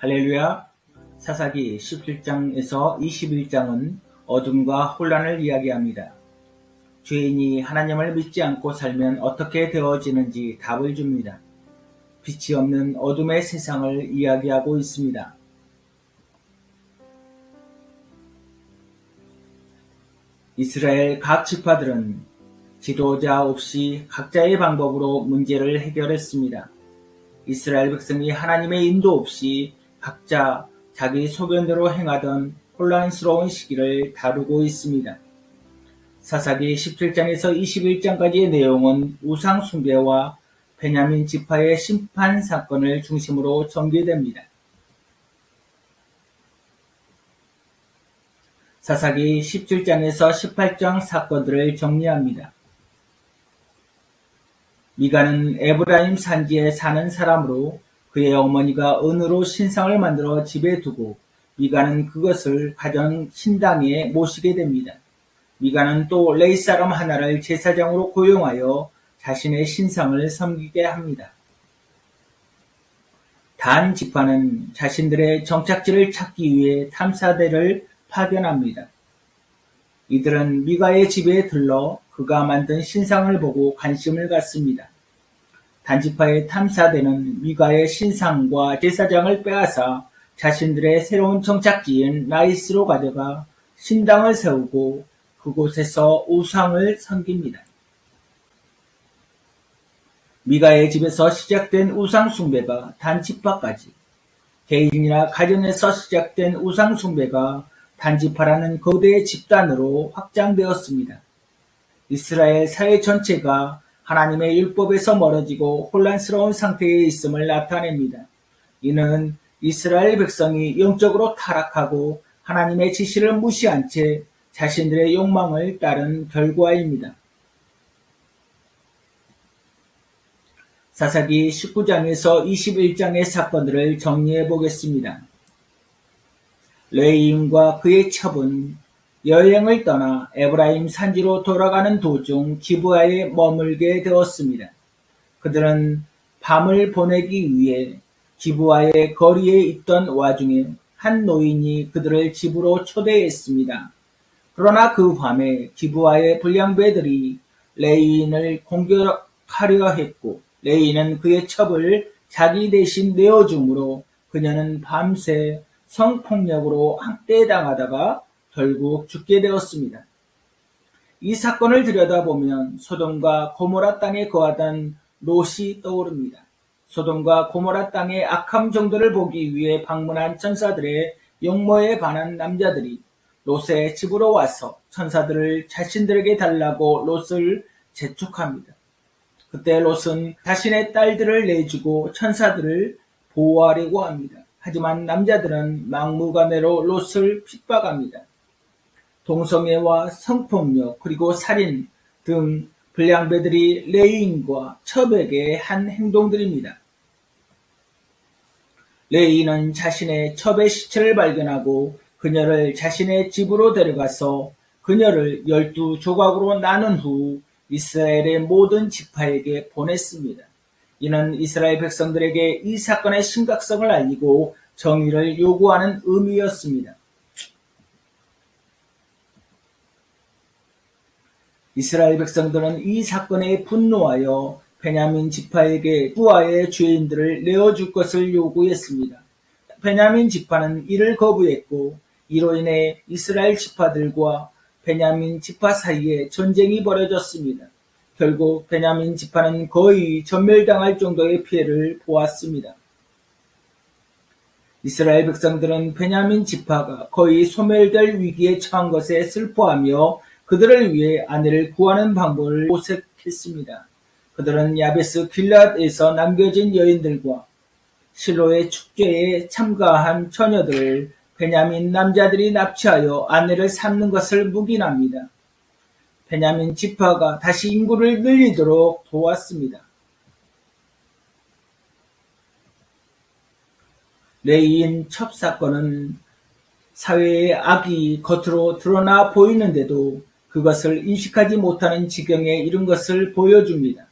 할렐루야! 사사기 17장에서 21장은 어둠과 혼란을 이야기합니다. 죄인이 하나님을 믿지 않고 살면 어떻게 되어지는지 답을 줍니다. 빛이 없는 어둠의 세상을 이야기하고 있습니다. 이스라엘 각 지파들은 지도자 없이 각자의 방법으로 문제를 해결했습니다. 이스라엘 백성이 하나님의 인도 없이 각자 자기 소견대로 행하던 혼란스러운 시기를 다루고 있습니다. 사사기 17장에서 21장까지의 내용은 우상 숭배와 베냐민 지파의 심판 사건을 중심으로 전개됩니다. 사사기 17장에서 18장 사건들을 정리합니다. 미가는 에브라임 산지에 사는 사람으로 그의 어머니가 은으로 신상을 만들어 집에 두고 미가는 그것을 가정 신당에 모시게 됩니다. 미가는 또 레이 사람 하나를 제사장으로 고용하여 자신의 신상을 섬기게 합니다. 단 지파는 자신들의 정착지를 찾기 위해 탐사대를 파견합니다. 이들은 미가의 집에 들러 그가 만든 신상을 보고 관심을 갖습니다. 단지파의 탐사대는 미가의 신상과 제사장을 빼앗아 자신들의 새로운 정착지인 라이스로 가져가 신당을 세우고 그곳에서 우상을 섬깁니다. 미가의 집에서 시작된 우상 숭배가 단지파까지 개인이나 가정에서 시작된 우상 숭배가 단지파라는 거대 집단으로 확장되었습니다. 이스라엘 사회 전체가 하나님의 율법에서 멀어지고 혼란스러운 상태에 있음을 나타냅니다. 이는 이스라엘 백성이 영적으로 타락하고 하나님의 지시를 무시한 채 자신들의 욕망을 따른 결과입니다. 사사기 19장에서 21장의 사건들을 정리해 보겠습니다. 레이인과 그의 첩은 여행을 떠나 에브라임 산지로 돌아가는 도중 기부하에 머물게 되었습니다. 그들은 밤을 보내기 위해 기부하의 거리에 있던 와중에 한 노인이 그들을 집으로 초대했습니다. 그러나 그 밤에 기부하의 불량배들이 레이인을 공격하려 했고 레이는 그의 첩을 자기 대신 내어주므로 그녀는 밤새 성폭력으로 학대당하다가 결국 죽게 되었습니다. 이 사건을 들여다보면 소돔과 고모라 땅에 거하던 롯이 떠오릅니다. 소돔과 고모라 땅의 악함 정도를 보기 위해 방문한 천사들의 용모에 반한 남자들이 롯의 집으로 와서 천사들을 자신들에게 달라고 롯을 재촉합니다. 그때 롯은 자신의 딸들을 내주고 천사들을 보호하려고 합니다. 하지만 남자들은 막무가내로 롯을 핍박합니다. 동성애와 성폭력 그리고 살인 등 불량배들이 레이인과 첩에게 한 행동들입니다. 레이인은 자신의 첩의 시체를 발견하고 그녀를 자신의 집으로 데려가서 그녀를 열두 조각으로 나눈 후 이스라엘의 모든 지파에게 보냈습니다. 이는 이스라엘 백성들에게 이 사건의 심각성을 알리고 정의를 요구하는 의미였습니다. 이스라엘 백성들은 이 사건에 분노하여 베냐민 지파에게 부하의 죄인들을 내어줄 것을 요구했습니다. 베냐민 지파는 이를 거부했고 이로 인해 이스라엘 지파들과 베냐민 지파 사이에 전쟁이 벌어졌습니다. 결국 베냐민 지파는 거의 전멸당할 정도의 피해를 보았습니다. 이스라엘 백성들은 베냐민 지파가 거의 소멸될 위기에 처한 것에 슬퍼하며 그들을 위해 아내를 구하는 방법을 모색했습니다. 그들은 야베스 길랏에서 남겨진 여인들과 실로의 축제에 참가한 처녀들을 베냐민 남자들이 납치하여 아내를 삼는 것을 묵인합니다. 베냐민 지파가 다시 인구를 늘리도록 도왔습니다. 레이인 첩 사건은 사회의 악이 겉으로 드러나 보이는데도 그것을 인식하지 못하는 지경에 이른 것을 보여줍니다.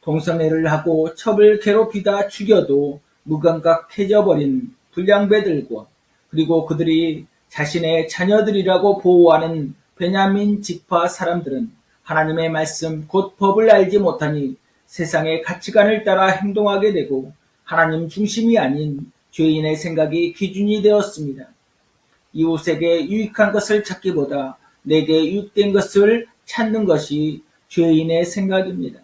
동성애를 하고 첩을 괴롭히다 죽여도 무감각해져 버린 불량배들과 그리고 그들이 자신의 자녀들이라고 보호하는 베냐민 지파 사람들은 하나님의 말씀 곧 법을 알지 못하니 세상의 가치관을 따라 행동하게 되고 하나님 중심이 아닌 죄인의 생각이 기준이 되었습니다. 이웃에게 유익한 것을 찾기보다 내게 유익된 것을 찾는 것이 죄인의 생각입니다.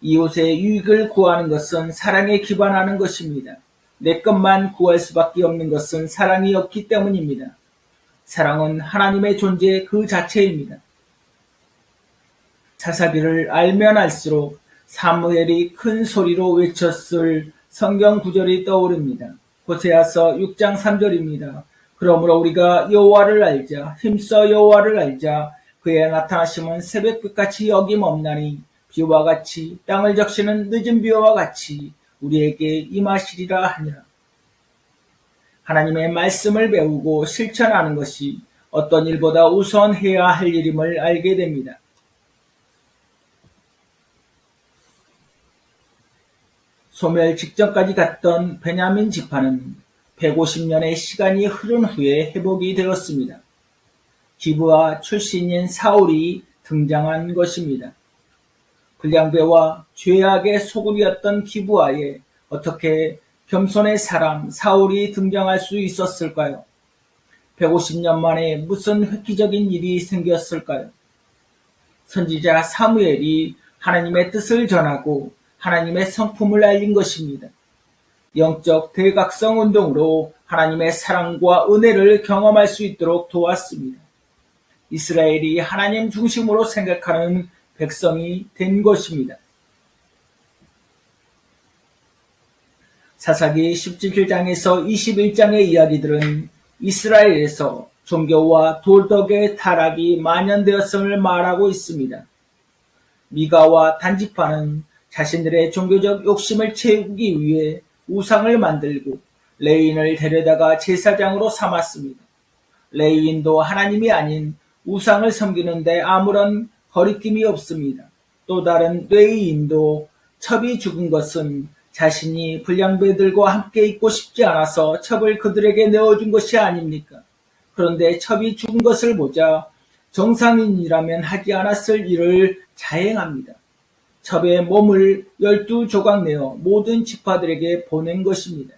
이웃의 유익을 구하는 것은 사랑에 기반하는 것입니다. 내 것만 구할 수밖에 없는 것은 사랑이 없기 때문입니다. 사랑은 하나님의 존재 그 자체입니다. 사사기를 알면 알수록 사무엘이 큰 소리로 외쳤을 성경 구절이 떠오릅니다. 호세아서 6장 3절입니다. 그러므로 우리가 여호와를 알자 힘써 여호와를 알자 그의 나타나심은 새벽빛같이 여김없나니 비와 같이 땅을 적시는 늦은 비와 같이 우리에게 임하시리라 하니라. 하나님의 말씀을 배우고 실천하는 것이 어떤 일보다 우선 해야 할 일임을 알게 됩니다. 소멸 직전까지 갔던 베냐민 지파는 150년의 시간이 흐른 후에 회복이 되었습니다. 기부와 출신인 사울이 등장한 것입니다. 불량배와 죄악의 소굴이었던 기부하에 어떻게 겸손의 사람 사울이 등장할 수 있었을까요? 150년 만에 무슨 획기적인 일이 생겼을까요? 선지자 사무엘이 하나님의 뜻을 전하고 하나님의 성품을 알린 것입니다. 영적 대각성 운동으로 하나님의 사랑과 은혜를 경험할 수 있도록 도왔습니다. 이스라엘이 하나님 중심으로 생각하는 백성이 된 것입니다. 사사기 17장에서 21장의 이야기들은 이스라엘에서 종교와 도덕의 타락이 만연되었음을 말하고 있습니다. 미가와 단지파는 자신들의 종교적 욕심을 채우기 위해 우상을 만들고 레인을 데려다가 제사장으로 삼았습니다. 레인도 하나님이 아닌 우상을 섬기는데 아무런 거리낌이 없습니다. 또 다른 레인도 첩이 죽은 것은 자신이 불량배들과 함께 있고 싶지 않아서 첩을 그들에게 내어준 것이 아닙니까? 그런데 첩이 죽은 것을 보자 정상인이라면 하지 않았을 일을 자행합니다. 첩의 몸을 열두 조각 내어 모든 지파들에게 보낸 것입니다.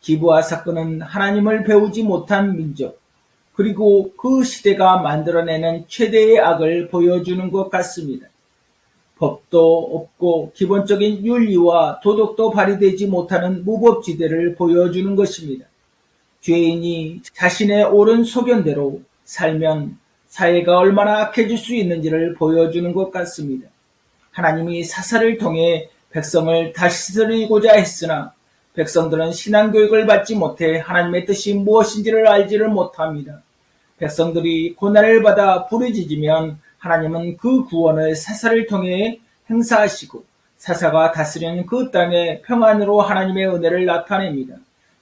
기부와 사건은 하나님을 배우지 못한 민족, 그리고 그 시대가 만들어내는 최대의 악을 보여주는 것 같습니다. 법도 없고 기본적인 윤리와 도덕도 발휘되지 못하는 무법지대를 보여주는 것입니다. 죄인이 자신의 옳은 소견대로 살면 사회가 얼마나 악해질 수 있는지를 보여주는 것 같습니다. 하나님이 사사를 통해 백성을 다스리고자 했으나 백성들은 신앙교육을 받지 못해 하나님의 뜻이 무엇인지를 알지를 못합니다. 백성들이 고난을 받아 부르짖으면 하나님은 그 구원을 사사를 통해 행사하시고 사사가 다스리는 그 땅에 평안으로 하나님의 은혜를 나타냅니다.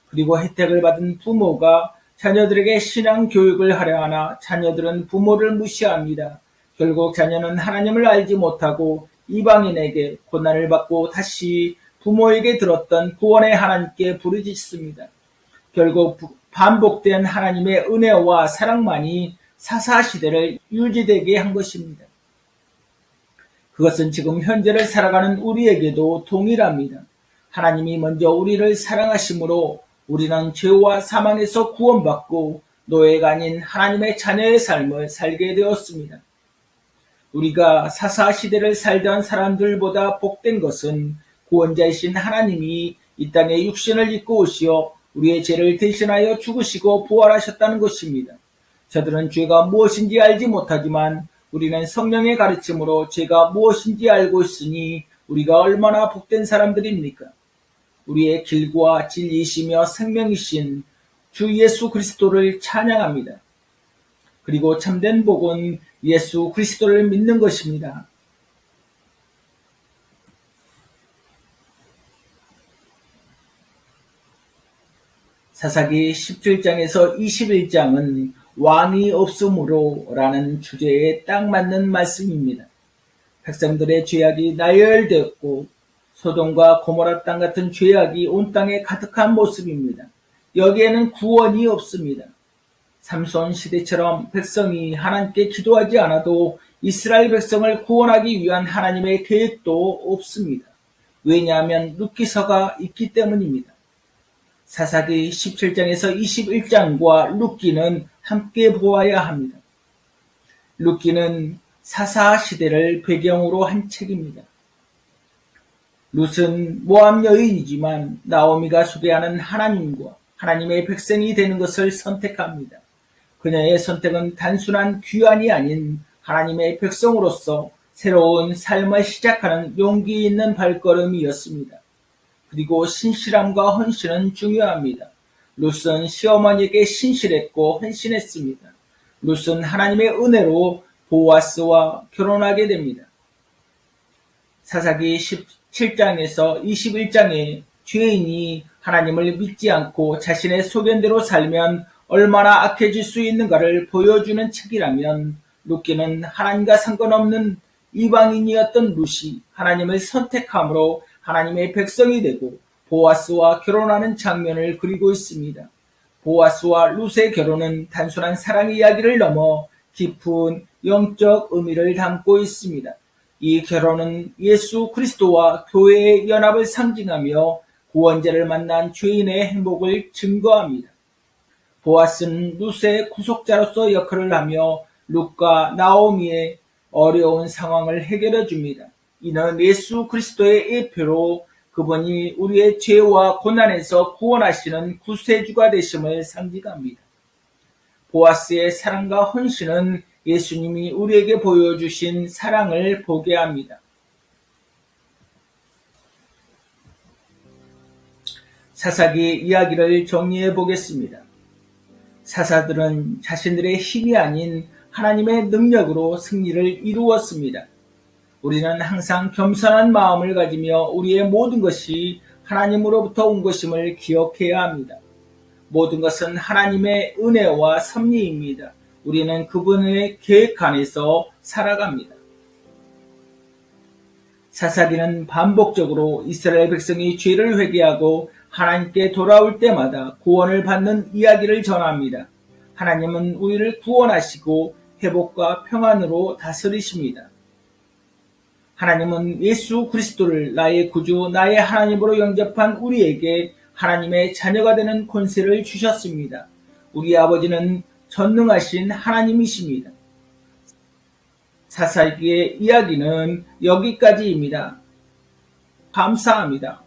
그리고 혜택을 받은 부모가 자녀들에게 신앙 교육을 하려 하나 자녀들은 부모를 무시합니다. 결국 자녀는 하나님을 알지 못하고 이방인에게 고난을 받고 다시 부모에게 들었던 구원의 하나님께 부르짖습니다. 결국 반복된 하나님의 은혜와 사랑만이 사사시대를 유지되게 한 것입니다. 그것은 지금 현재를 살아가는 우리에게도 동일합니다. 하나님이 먼저 우리를 사랑하심으로 우리는 죄와 사망에서 구원받고 노예가 아닌 하나님의 자녀의 삶을 살게 되었습니다. 우리가 사사 시대를 살던 사람들보다 복된 것은 구원자이신 하나님이 이 땅에 육신을 입고 오시어 우리의 죄를 대신하여 죽으시고 부활하셨다는 것입니다. 저들은 죄가 무엇인지 알지 못하지만 우리는 성령의 가르침으로 죄가 무엇인지 알고 있으니 우리가 얼마나 복된 사람들입니까? 우리의 길과 진리이시며 생명이신 주 예수 그리스도를 찬양합니다. 그리고 참된 복은 예수 그리스도를 믿는 것입니다. 사사기 17장에서 21장은 왕이 없으므로 라는 주제에 딱 맞는 말씀입니다. 백성들의 죄악이 나열되었고 소돔과 고모라 땅 같은 죄악이 온 땅에 가득한 모습입니다. 여기에는 구원이 없습니다. 삼손 시대처럼 백성이 하나님께 기도하지 않아도 이스라엘 백성을 구원하기 위한 하나님의 계획도 없습니다. 왜냐하면 룻기서가 있기 때문입니다. 사사기 17장에서 21장과 룻기는 함께 보아야 합니다. 룻기는 사사 시대를 배경으로 한 책입니다. 룻은 모함 여인이지만 나오미가 소개하는 하나님과 하나님의 백성이 되는 것을 선택합니다. 그녀의 선택은 단순한 귀환이 아닌 하나님의 백성으로서 새로운 삶을 시작하는 용기 있는 발걸음이었습니다. 그리고 신실함과 헌신은 중요합니다. 룻은 시어머니에게 신실했고 헌신했습니다. 룻은 하나님의 은혜로 보아스와 결혼하게 됩니다. 사사기 17장에서 21장에 죄인이 하나님을 믿지 않고 자신의 소견대로 살면 얼마나 악해질 수 있는가를 보여주는 책이라면 룻기는 하나님과 상관없는 이방인이었던 룻이 하나님을 선택함으로 하나님의 백성이 되고 보아스와 결혼하는 장면을 그리고 있습니다. 보아스와 룻의 결혼은 단순한 사랑 이야기를 넘어 깊은 영적 의미를 담고 있습니다. 이 결혼은 예수 그리스도와 교회의 연합을 상징하며 구원자를 만난 죄인의 행복을 증거합니다. 보아스는 룻의 구속자로서 역할을 하며 룻과 나오미의 어려운 상황을 해결해 줍니다. 이는 예수 그리스도의 예표로 그분이 우리의 죄와 고난에서 구원하시는 구세주가 되심을 상징합니다. 보아스의 사랑과 헌신은 예수님이 우리에게 보여주신 사랑을 보게 합니다. 사사기 이야기를 정리해 보겠습니다. 사사들은 자신들의 힘이 아닌 하나님의 능력으로 승리를 이루었습니다. 우리는 항상 겸손한 마음을 가지며 우리의 모든 것이 하나님으로부터 온 것임을 기억해야 합니다. 모든 것은 하나님의 은혜와 섭리입니다. 우리는 그분의 계획 안에서 살아갑니다. 사사기는 반복적으로 이스라엘 백성이 죄를 회개하고 하나님께 돌아올 때마다 구원을 받는 이야기를 전합니다. 하나님은 우리를 구원하시고 회복과 평안으로 다스리십니다. 하나님은 예수 그리스도를 나의 구주, 나의 하나님으로 영접한 우리에게 하나님의 자녀가 되는 권세를 주셨습니다. 우리 아버지는 전능하신 하나님이십니다. 사사기의 이야기는 여기까지입니다. 감사합니다.